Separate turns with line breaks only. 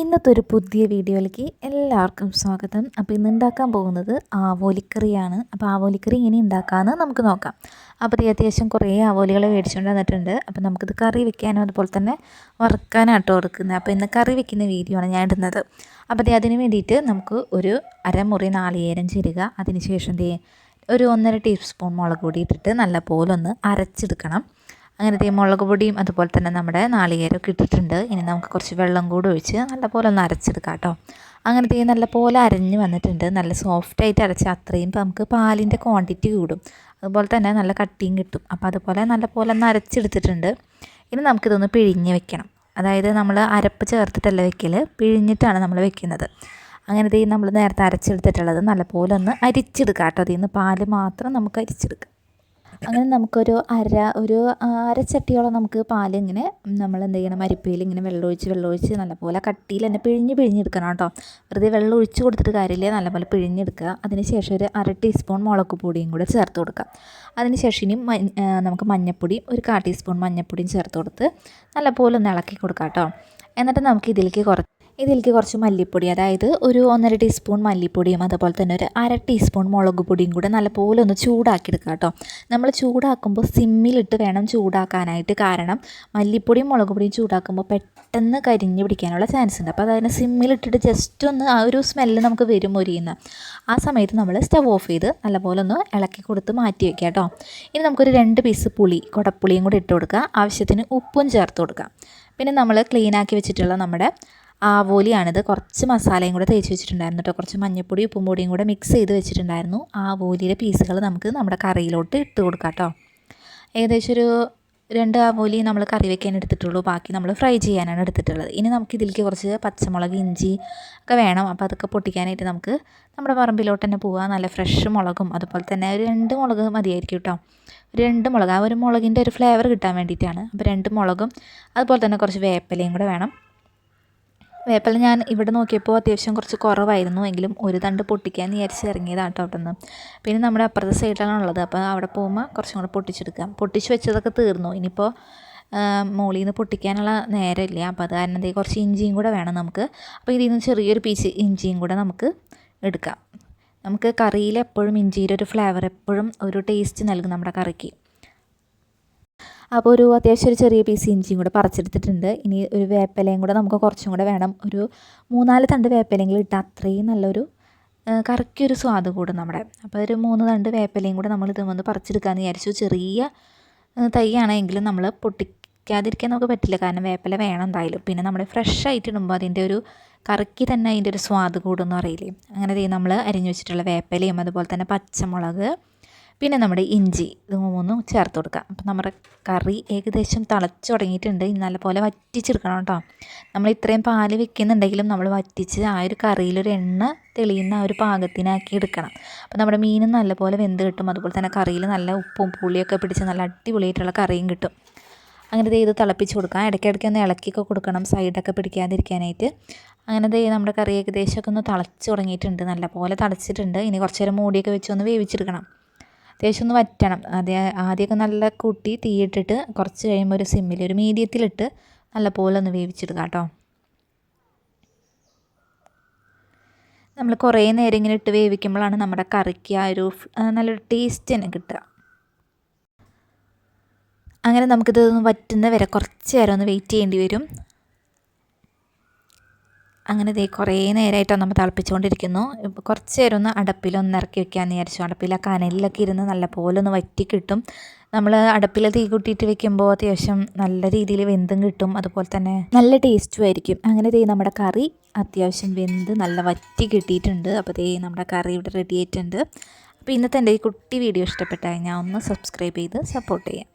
ഇന്നത്തെ ഒരു പുതിയ വീഡിയോയിലേക്ക് എല്ലാവർക്കും സ്വാഗതം. അപ്പോൾ ഇന്ന് ഉണ്ടാക്കാൻ പോകുന്നത് ആവോലിക്കറിയാണ്. അപ്പോൾ ആവോലിക്കറി ഇങ്ങനെ ഉണ്ടാക്കാമെന്ന് നമുക്ക് നോക്കാം. അപ്പോൾ ഈ അത്യാവശ്യം കുറേ ആവോലികൾ മേടിച്ചുകൊണ്ട് വന്നിട്ടുണ്ട്. അപ്പോൾ നമുക്കിത് കറി വെക്കാനും അതുപോലെ തന്നെ വറുക്കാനാട്ടോ കൊടുക്കുന്നത് അപ്പോൾ ഇന്ന് കറി വെക്കുന്ന വീഡിയോ ആണ് ഞാൻ ഇടുന്നത്. അപ്പോൾ അതിന് വേണ്ടിയിട്ട് നമുക്ക് ഒരു അരമുറി നാളികേരം ചേരുക. അതിന് ശേഷം ഒരു ഒന്നര ടീസ്പൂൺ മുളക് പൊടി ഇട്ടിട്ട് നല്ലപോലെ ഒന്ന് അരച്ചെടുക്കണം. അങ്ങനത്തെ മുളക് പൊടിയും അതുപോലെ തന്നെ നമ്മുടെ നാളികേരമൊക്കെ ഇട്ടിട്ടുണ്ട്. ഇനി നമുക്ക് കുറച്ച് വെള്ളം കൂടി ഒഴിച്ച് നല്ലപോലെ ഒന്ന് അരച്ചെടുക്കാം കേട്ടോ. അങ്ങനത്തെ നല്ലപോലെ അരഞ്ഞ് വന്നിട്ടുണ്ട്. നല്ല സോഫ്റ്റായിട്ട് അരച്ച് അത്രയും നമുക്ക് പാലിന്റെ ക്വാണ്ടിറ്റി കൂടും. അതുപോലെ തന്നെ നല്ല കട്ടിയും കിട്ടും. അപ്പോൾ അതുപോലെ നല്ലപോലെ ഒന്ന് അരച്ചെടുത്തിട്ടുണ്ട്. ഇനി നമുക്കിതൊന്ന് പിഴിഞ്ഞ് വെക്കണം. അതായത് നമ്മൾ അരപ്പ് ചേർത്തിട്ടല്ല വെക്കൽ പിഴിഞ്ഞിട്ടാണ് നമ്മൾ വെക്കുന്നത്. അങ്ങനത്തെ നമ്മൾ നേരത്തെ അരച്ചെടുത്തിട്ടുള്ളത് നല്ലപോലെ ഒന്ന് അരിച്ചെടുക്കാം കേട്ടോ. അതിൽ നിന്ന് പാൽ മാത്രം നമുക്ക് അരിച്ചെടുക്കാം. അങ്ങനെ നമുക്കൊരു അര ഒരു അരച്ചട്ടിയോളം നമുക്ക് പാൽ ഇങ്ങനെ നമ്മൾ എന്ത് ചെയ്യണം അരിപ്പയിൽ ഇങ്ങനെ വെള്ളമൊഴിച്ച് വെള്ളമൊഴിച്ച് നല്ലപോലെ കട്ടിയിൽ തന്നെ പിഴിഞ്ഞ് പിഴിഞ്ഞെടുക്കണം കേട്ടോ. വെറുതെ വെള്ളം ഒഴിച്ച് കൊടുത്തിട്ട് കാര്യമില്ല. നല്ലപോലെ പിഴിഞ്ഞെടുക്കുക. അതിന് ശേഷം ഒരു അര ടീസ്പൂൺ മുളക് പൊടിയും കൂടെ ചേർത്ത് കൊടുക്കുക. അതിന് ശേഷം ഇനി നമുക്ക് മഞ്ഞൾപ്പൊടി ഒരു കാ ടീസ്പൂൺ മഞ്ഞൾപ്പൊടിയും ചേർത്ത് കൊടുത്ത് നല്ലപോലെ ഒന്ന് ഇളക്കി കൊടുക്കാം കേട്ടോ. എന്നിട്ട് നമുക്ക് ഇതിലേക്ക് കുറച്ച് ഇതിലേക്ക് കുറച്ച് മല്ലിപ്പൊടി അതായത് ഒരു ഒന്നര ടീസ്പൂൺ മല്ലിപ്പൊടിയും അതുപോലെ തന്നെ ഒരു അര ടീസ്പൂൺ മുളക് പൊടിയും കൂടെ നല്ലപോലെ ഒന്ന് ചൂടാക്കി എടുക്കുക കേട്ടോ. നമ്മൾ ചൂടാക്കുമ്പോൾ സിമ്മിലിട്ട് വേണം ചൂടാക്കാനായിട്ട്. കാരണം മല്ലിപ്പൊടിയും മുളക് പൊടിയും ചൂടാക്കുമ്പോൾ പെട്ടെന്ന് കരിഞ്ഞ് പിടിക്കാനുള്ള ചാൻസ് ഉണ്ട്. അപ്പോൾ അതായത് സിമ്മിലിട്ടിട്ട് ജസ്റ്റ് ഒന്ന് ആ ഒരു സ്മെല്ല് നമുക്ക് വരും ഒരിയുന്ന. ആ സമയത്ത് നമ്മൾ സ്റ്റവ് ഓഫ് ചെയ്ത് നല്ലപോലെ ഒന്ന് ഇളക്കി കൊടുത്ത് മാറ്റി വയ്ക്കുക കേട്ടോ. ഇനി നമുക്കൊരു രണ്ട് പീസ് പുളി കുടപ്പുളിയും കൂടി ഇട്ട് കൊടുക്കുക. ആവശ്യത്തിന് ഉപ്പും ചേർത്ത് കൊടുക്കുക. പിന്നെ നമ്മൾ ക്ലീൻ ആക്കി വെച്ചിട്ടുള്ള നമ്മുടെ ആവോലിയാണിത്. കുറച്ച് മസാലയും കൂടെ തേച്ച് വെച്ചിട്ടുണ്ടായിരുന്നു കേട്ടോ. കുറച്ച് മഞ്ഞപ്പൊടി ഉപ്പും പൊടിയും കൂടെ മിക്സ് ചെയ്ത് വെച്ചിട്ടുണ്ടായിരുന്നു. ആവോലിയുടെ പീസുകൾ നമുക്ക് നമ്മുടെ കറിയിലോട്ട് ഇട്ട് കൊടുക്കാം കേട്ടോ. ഏകദേശം ഒരു രണ്ട് ആവോലി നമ്മൾ കറി വെക്കാൻ എടുത്തിട്ടുള്ളൂ. ബാക്കി നമ്മൾ ഫ്രൈ ചെയ്യാനാണ് എടുത്തിട്ടുള്ളത്. ഇനി നമുക്ക് ഇതിലേക്ക് കുറച്ച് പച്ചമുളക് ഇഞ്ചി ഒക്കെ വേണം. അപ്പോൾ അതൊക്കെ പൊട്ടിക്കാനായിട്ട് നമുക്ക് നമ്മുടെ പറമ്പിലോട്ട് തന്നെ പോവുക നല്ല ഫ്രഷ് മുളകും അതുപോലെ തന്നെ ഒരു രണ്ട് മുളക് മതിയായിരിക്കും കേട്ടോ. രണ്ട് മുളക്. ആ ഒരു മുളകിന്റെ ഒരു ഫ്ലേവർ കിട്ടാൻ വേണ്ടിയിട്ടാണ്. അപ്പോൾ രണ്ട് മുളകും അതുപോലെ തന്നെ കുറച്ച് വേപ്പിലയും കൂടെ വേണം. വേപ്പില ഞാൻ ഇവിടെ നോക്കിയപ്പോൾ അത്യാവശ്യം കുറച്ച് കുറവായിരുന്നു. എങ്കിലും ഒരു തണ്ട് പൊട്ടിക്കാൻ വിചാരിച്ച് ഇറങ്ങിയതാണ് കേട്ടോ അവിടെ നിന്ന് പിന്നെ നമ്മുടെ അപ്പുറത്തെ സൈഡിലാണ് ഉള്ളത്. അപ്പോൾ അവിടെ പോകുമ്പോൾ കുറച്ചും കൂടെ പൊട്ടിച്ചെടുക്കാം. പൊട്ടിച്ച് വെച്ചതൊക്കെ തീർന്നു. ഇനിയിപ്പോൾ മുകളിൽ നിന്ന് പൊട്ടിക്കാനുള്ള നേരമില്ല. അപ്പോൾ അത് കാരണം കുറച്ച് ഇഞ്ചിയും കൂടെ വേണം നമുക്ക്. അപ്പോൾ ഇതിൽ നിന്ന് ചെറിയൊരു പീസ് ഇഞ്ചിയും കൂടെ നമുക്ക് എടുക്കാം. നമുക്ക് കറിയിൽ എപ്പോഴും ഇഞ്ചിയുടെ ഒരു ഫ്ലേവർ എപ്പോഴും ഒരു ടേസ്റ്റ് നൽകും നമ്മുടെ കറിക്ക്. അപ്പോൾ ഒരു അത്യാവശ്യം ഒരു ചെറിയ പീസ് ഇഞ്ചിയും കൂടെ പറിച്ചെടുത്തിട്ടുണ്ട്. ഇനി ഒരു വേപ്പിലയും കൂടെ നമുക്ക് കുറച്ചും കൂടെ വേണം. ഒരു മൂന്നാൽ തണ്ട് വേപ്പിലെങ്കിലും ഇട്ടാൽ അത്രയും നല്ലൊരു കറിക്കൊരു സ്വാദ് കൂടും നമ്മുടെ. അപ്പോൾ ഒരു മൂന്ന് തണ്ട് വേപ്പിലയും കൂടെ നമ്മൾ ഇത് വന്ന് പറിച്ചെടുക്കാമെന്ന് വിചാരിച്ചു. ചെറിയ തൈയാണെങ്കിലും നമ്മൾ പൊട്ടിക്കാതിരിക്കാൻ നമുക്ക് പറ്റില്ല. കാരണം വേപ്പില വേണം എന്തായാലും. പിന്നെ നമ്മൾ ഫ്രഷ് ആയിട്ട് ഇടുമ്പോൾ അതിന്റെ ഒരു കറിക്ക് തന്നെ അതിന്റെ ഒരു സ്വാദ് കൂടുമെന്ന് അറിയില്ലേ അങ്ങനെ നമ്മൾ അരിഞ്ഞു വെച്ചിട്ടുള്ള വേപ്പിലയും അതുപോലെ തന്നെ പച്ചമുളക് പിന്നെ നമ്മുടെ ഇഞ്ചി ഇത് മൂന്നും ചേർത്ത് കൊടുക്കാം. അപ്പം നമ്മുടെ കറി ഏകദേശം തിളച്ച് തുടങ്ങിയിട്ടുണ്ട്. നല്ലപോലെ വറ്റിച്ചെടുക്കണം കേട്ടോ. നമ്മൾ ഇത്രയും പാൽ വെക്കുന്നുണ്ടെങ്കിലും നമ്മൾ വറ്റിച്ച് ആ ഒരു കറിയിലൊരു എണ്ണ തെളിയുന്ന ആ ഒരു പാകത്തിനാക്കി എടുക്കണം. അപ്പം നമ്മുടെ മീനും നല്ലപോലെ വെന്ത് കിട്ടും. അതുപോലെ തന്നെ കറിയിൽ നല്ല ഉപ്പും പുളിയൊക്കെ പിടിച്ച് നല്ല അടിപൊളിയായിട്ടുള്ള കറിയും കിട്ടും. അങ്ങനെ ഇത് തിളപ്പിച്ച് കൊടുക്കാം. ഇടയ്ക്കിടയ്ക്ക് ഒന്ന് ഇളക്കിയൊക്കെ കൊടുക്കണം. സൈഡൊക്കെ പിടിക്കാതിരിക്കാനായിട്ട്. അങ്ങനെ ദേ നമ്മുടെ കറി ഏകദേശമൊക്കെ ഒന്ന് തിളച്ച് തുടങ്ങിയിട്ടുണ്ട്. നല്ലപോലെ തിളച്ചിട്ടുണ്ട്. ഇനി കുറച്ച് നേരം മൂടിയൊക്കെ വെച്ച് ഒന്ന് വേവിച്ചെടുക്കണം. അത്യാവശ്യം ഒന്ന് വറ്റണം. അതേ ആദ്യമൊക്കെ നല്ല കൂട്ടി തീയിട്ടിട്ട് കുറച്ച് കഴിയുമ്പോൾ ഒരു സിമ്മിൽ ഒരു മീഡിയത്തിലിട്ട് നല്ല പോലെ ഒന്ന് വേവിച്ചിടുക കേട്ടോ. നമ്മൾ കുറേ നേരം ഇങ്ങനെ ഇട്ട് വേവിക്കുമ്പോഴാണ് നമ്മുടെ കറിക്ക് ആ ഒരു നല്ലൊരു ടേസ്റ്റ് തന്നെ കിട്ടുക. അങ്ങനെ നമുക്കിത് വറ്റുന്ന വരെ കുറച്ച് നേരം ഒന്ന് വെയിറ്റ് ചെയ്യേണ്ടി വരും. അങ്ങനെ ദേ കുറേ നേരമായിട്ട് നമ്മൾ തിളപ്പിച്ചുകൊണ്ടിരിക്കുന്നു കുറച്ച് നേരം ഒന്ന് അടപ്പിലൊന്ന് ഇറക്കി വെക്കാമെന്ന് വിചാരിച്ചു. അടപ്പിൽ ആ കനലിലൊക്കെ ഇരുന്ന് നല്ല പോലെ ഒന്ന് വറ്റി കിട്ടും. നമ്മൾ അടപ്പിൽ തീ കൂട്ടിയിട്ട് വെക്കുമ്പോൾ അത്യാവശ്യം നല്ല രീതിയിൽ വെന്തും കിട്ടും. അതുപോലെ തന്നെ നല്ല ടേസ്റ്റും ആയിരിക്കും. അങ്ങനെ ദേ നമ്മുടെ കറി അത്യാവശ്യം വെന്ത് നല്ല വറ്റി കിട്ടിയിട്ടുണ്ട്. അപ്പോൾ ദേ നമ്മുടെ കറി ഇവിടെ റെഡി ആയിട്ടുണ്ട്. അപ്പോൾ ഇന്നത്തെ എന്റെ ഈ കുട്ടി വീഡിയോ ഇഷ്ടപ്പെട്ടാൽ ഞാൻ ഒന്ന് സബ്സ്ക്രൈബ് ചെയ്ത് സപ്പോർട്ട് ചെയ്യാം.